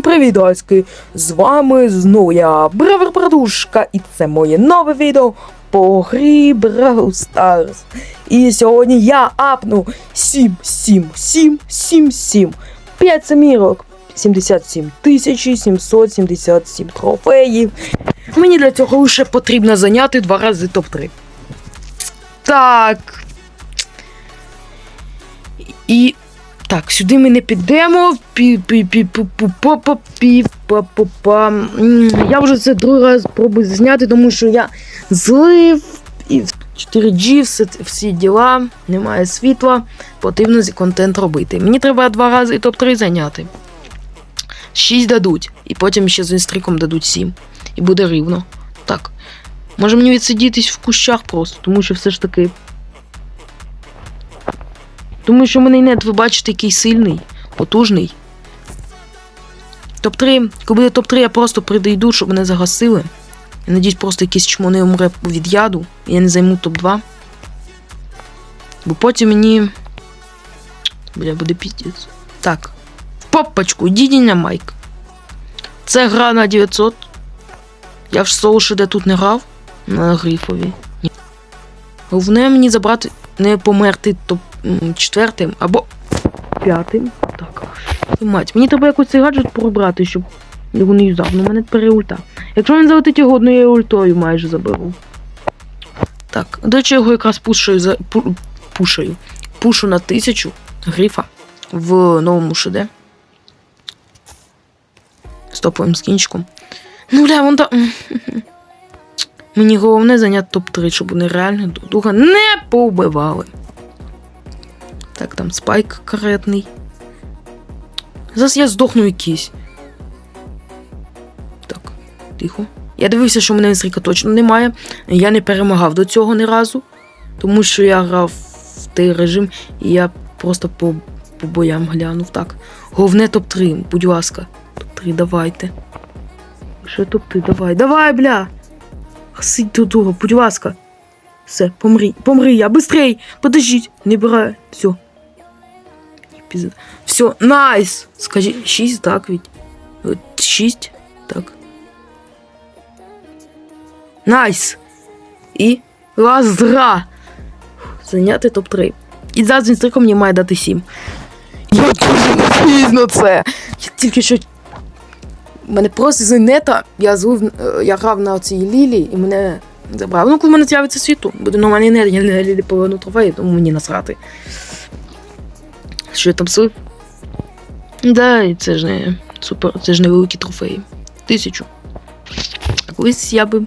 Всім привіт, гайськи! З вами знову я, Бравер Продушка, і це моє нове відео по грі Brawl Stars. І сьогодні я апну 7, 7, 7, 7, 7, 5 самірок, 77 777 трофеїв. Мені для цього лише потрібно зайняти два рази топ-3. Так. І так, сюди ми не підемо. Я вже це другий раз пробую зняти, тому що я злив і в 4G, все, всі діла, немає світла, потрібно контент робити. Мені треба два рази топ-3 зайняти. 6 дадуть, і потім ще з інстриком дадуть 7. І буде рівно. Так. Може мені відсидітись в кущах просто, тому що все ж таки тому що мене нет, ви бачите, який сильний, потужний. Топ-3, коли буде топ-3, я просто прийду, щоб мене загасили. Я надіюсь, просто якийсь чмо не умре від яду, і я не займу топ-2. Бо потім мені. Бля, буде піздець. Так. В попочку, дідіння Майк. Це гра на 900. Я соло ще де тут не грав. На грифові. Ні. Головне мені забрати, не померти топ четвертим або п'ятим. Так. Мать, мені треба якось цей гаджет пробрати, щоб його не юзав. Ну, в мене тепер є ульта. Якщо він залетить його одною ультою майже заберу. Так, до речі, я його якраз пушаю за. Пу, пушаю. Пушу на тисячу грифа в новому шеде. З топовим скінчиком. Ну, бля, вон там. Мені головне зайняти топ-3, щоб вони реально друга не повбивали. Так, там спайк каретний. Зараз я здохну якийсь. Так, тихо. Я дивився, що мене інстріка точно немає. Я не перемагав до цього ні разу. Тому що я грав в той режим і я просто по, по боям глянув. Так. Головне топ-3, будь ласка. Топ-3, давайте. Що топ-3, давай. Давай, бля! Сидь того, будь ласка. Все, помри, помри я, быстрей! Подождіть, не бирай. Все. Пізда. Все, найс! Скажи, 6, так ведь. 6, так. Найс! І раз, два. Зайняти топ-3. І зараз він стриком мені має дати 7. Я дуже пізно це. Я тільки що. Мене просто з нета, я злив, е, я грав на цій лілі і мене забрав. Ну, коли мене з'явиться світу, буде нормальний нет, я на лілі поверну трофеї, тому мені насрати. Що я там слив? Да, і це ж не супер, це ж не великі трофеї. Тисячу. А колись я би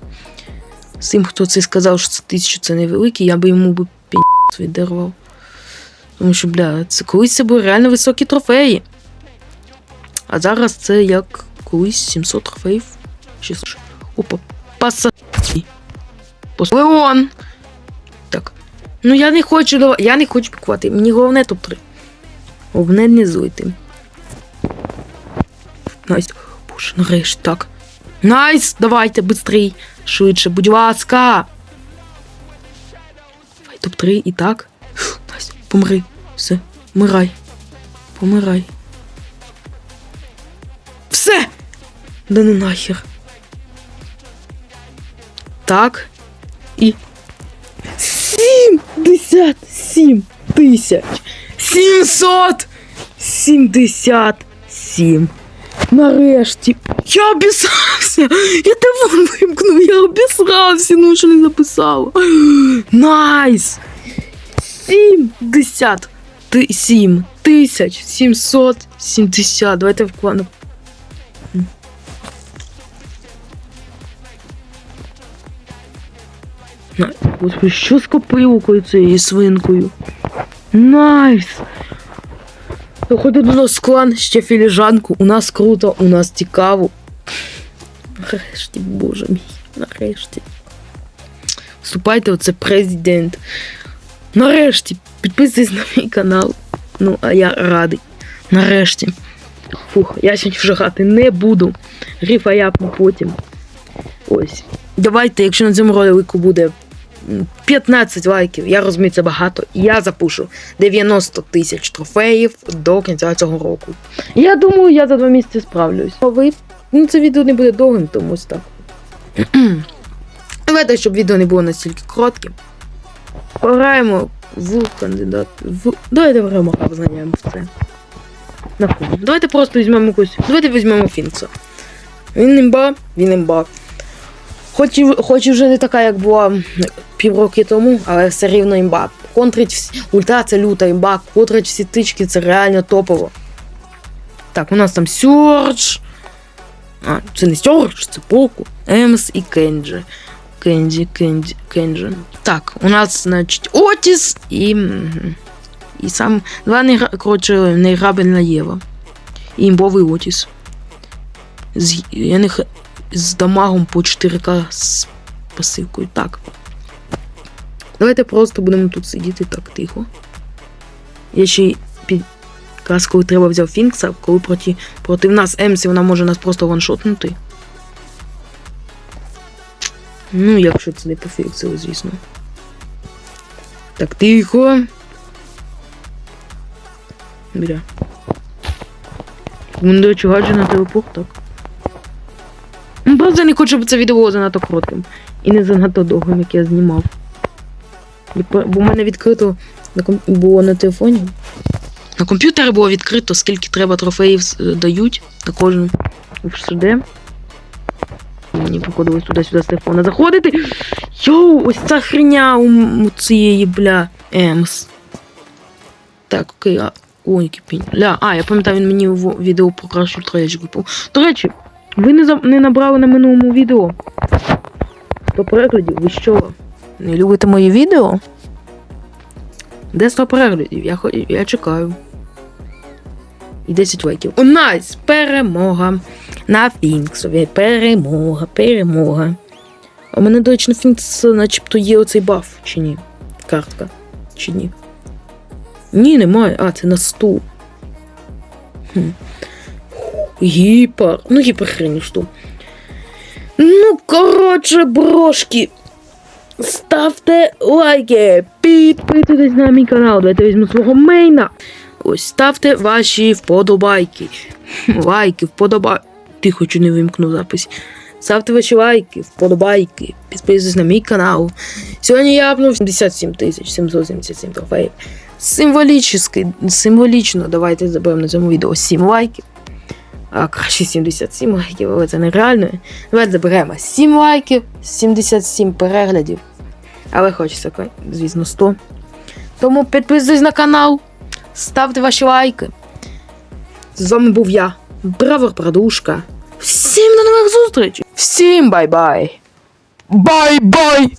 тим, хто це сказав, що це тисячу це невеликий, я би йому би пінь віддарвав. Тому що, бля, це колись це були реально високі трофеї. А зараз це як колись 700 трофеїв. Опа, пасаті. Леон! Так. Ну я не хочу давай. Я не хочу пікувати. Мені головне топ-3. Головне. Найс. Боже, нарешті так. Найс! Давайте, быстрей. Швидше, будь ласка. Давай топ-3 і так. Найс, помри. Все, помирай. Помирай. Все! Да ну нахер. Так. І. 77 тисяч 777. Нарешті. Я обісрався. Я телефон вимкнув, я обісрався, ну що не записала. Найс. 70 ти- 7 тисяч 770. Давайте вкладемо. На- Господи, що з копилкою цією свинкою? Найс! Заходить до нас клан, ще філіжанку. У нас круто, у нас цікаво. Нарешті, боже мій, нарешті. Вступайте, оце президент. Нарешті, підписуйтесь на мій канал. Ну, а я радий. Нарешті. Фух, я сьогодні вже грати не буду. Грифа япну потім. Ось. Давайте, якщо на цьому ролику буде 15 лайків. Я розумію, це багато. Я запушу 90 тисяч трофеїв до кінця цього року. Я думаю, я за два місяці справлюсь. Ви ну, це відео не буде довгим, тому так. Давайте, щоб відео не було настільки коротким. Пограємо в кандидат. В... Давайте граємо знаємо в це. Давайте просто візьмемо якусь. Давайте візьмемо Фінкса. Він імба, він імба. Хоч і, хоч вже не така, як була півроки тому, але все рівно імба. Контрить всі. Ульта це люта імба, контрить всі тички, це реально топово. Так, у нас там Сьордж. А, це не Сьордж, це Поку. Емс і Кенджі. Кенджі, Кенджі, Кенджі. Так, у нас, значить, Отіс і. І сам. Два не коротше, неіграбельна Єва. І імбовий Отіс. З, я не, з дамагом по 4К з пасивкою. Так. Давайте просто будемо тут сидіти так тихо. Я ще й підказ, коли треба взяв Фінкса, коли проти, проти нас Емсі вона може нас просто ваншотнути. Ну, якщо це не пофіксили, звісно. Так, тихо. Бля. Він, до гадже на телепорт, так. Ну, Просто я не хочу, щоб це відео було занадто коротким. І не занадто довгим, як я знімав. Бо в мене відкрито було на телефоні. На комп'ютері було відкрито, скільки треба трофеїв дають на кожну сюди. Мені приходилось туди-сюди з телефона заходити. Йоу, ось ця хреня у, цієї, бля, Емс. Так, окей, а. Ой, який пінь. Ля, а, я пам'ятаю, він мені в відео про кращу троєчку. До речі, ви не, за... не набрали на минулому відео. 100 переглядів, ви що? Не любите мої відео? Де 100 переглядів? Я, я чекаю. І 10 лайків. У нас перемога на Фінксові. Перемога, перемога. У мене, до речі, на Фінкс начебто є оцей баф, чи ні? Картка. Чи ні? Ні, немає. А, це на стул. Хм. Гіпер. Ну, гіпер хрень. Ну, коротше, брошки. Ставте лайки, підписуйтесь на мій канал, давайте візьму свого мейна. Ось ставте ваші вподобайки. Лайки, вподобайки. Тихо, чи не вимкну запис. Ставте ваші лайки, вподобайки, підписуйтесь на мій канал. Сьогодні я апнув 77 тисяч 777 трофеїв. Символічно, давайте заберемо на цьому відео 7 лайків. А краще 77 лайків, але це нереально. Давайте заберемо 7 лайків, 77 переглядів. Але хочеться, звісно, 100. Тому підписуйтесь на канал, ставте ваші лайки. З вами був я, Бравер Продушка. Всім до нових зустрічей! Всім бай-бай! Бай-бай!